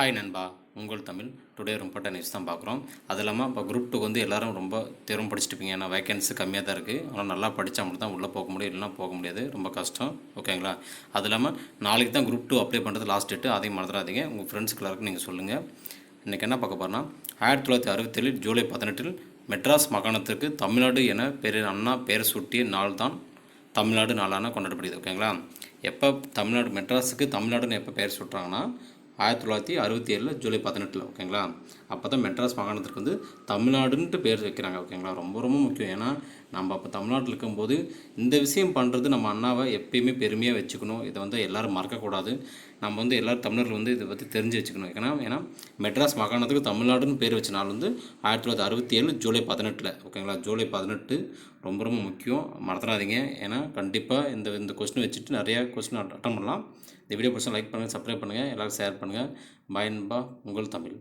Hi நண்பா. உங்கள் Tamil. Today ரொம்ப நியூஸ் தான் பார்க்குறோம். அது இல்லாமல் இப்போ குரூப் டூ வந்து எல்லாரும் ரொம்ப திறம் படிச்சுட்டுப்பீங்க. ஏன்னா வேகன்சி கம்மியாக தான் இருக்குது ஆனால் நல்லா படித்தா மட்டும் தான் உள்ளே போக முடியும். இல்லைனா போக முடியாது. ரொம்ப கஷ்டம். ஓகேங்களா அது இல்லாமல் நாளைக்கு தான் குரூப் டூ அப்ளை பண்ணுறது லாஸ்ட் டேட்டு அதையும் மறந்துடாதீங்க. உங்கள் ஃப்ரெண்ட்ஸ் எல்லாருக்கும் நீங்கள் சொல்லுங்கள் இன்றைக்கி என்ன பார்க்க போகிறோன்னா ஆயிரத்தி தொள்ளாயிரத்தி அறுபத்தேழு ஜூலை பதினெட்டில் மெட்ராஸ் மாகாணத்திற்கு தமிழ்நாடு என பெரு அண்ணா பேர் சூட்டிய நாள் தான் தமிழ்நாடு நாளான கொண்டாடப்படுது ஓகேங்களா எப்போ தமிழ்நாடு மெட்ராஸுக்கு தமிழ்நாடுன்னு எப்போ பெயர் சுட்டுறாங்கன்னா ஆயிரத்தி தொள்ளாயிரத்தி அறுபத்தி ஏழில் ஜூலை பதினெட்டில் ஓகேங்களா? அப்போ தான் மெட்ராஸ் மாகாணத்திற்கு வந்து தமிழ்நாடுன்ட்டு பேர் வைக்கிறாங்க ஓகேங்களா? ரொம்ப ரொம்ப முக்கியம். ஏன்னா நம்ம அப்போ தமிழ்நாட்டில் இருக்கும்போது இந்த விஷயம் பண்ணுறது நம்ம அண்ணாவை எப்பயுமே பெருமையாக வச்சுக்கணும். இதை வந்து எல்லோரும் மறக்கக்கூடாது. நம்ம வந்து எல்லோரும் தமிழர்கள் வந்து இதை பற்றி தெரிஞ்சு வச்சுக்கணும் ஏன்னா ஏன்னா மெட்ராஸ் மாகாணத்துக்கு தமிழ்நாடுன்னு பேர் வச்ச நாள் வந்து ஆயிரத்தி தொள்ளாயிரத்தி அறுபத்தி ஏழு ஜூலை பதினெட்டில் ஓகேங்களா? ஜூலை பதினெட்டு ரொம்ப ரொம்ப முக்கியம். மறந்துடாதீங்க. ஏன்னா கண்டிப்பாக இந்த இந்த கொஸ்டின் வச்சுட்டு நிறையா கொஸ்டின் அட்டன் பண்ணலாம். இந்த வீடியோ பிடிச்சா லைக் பண்ணுங்கள் சப்ஸ்கிரைப் பண்ணுங்கள் எல்லோரும் ஷேர் பண்ணுங்கள் பயன்பா உங்கள் தமிழ்.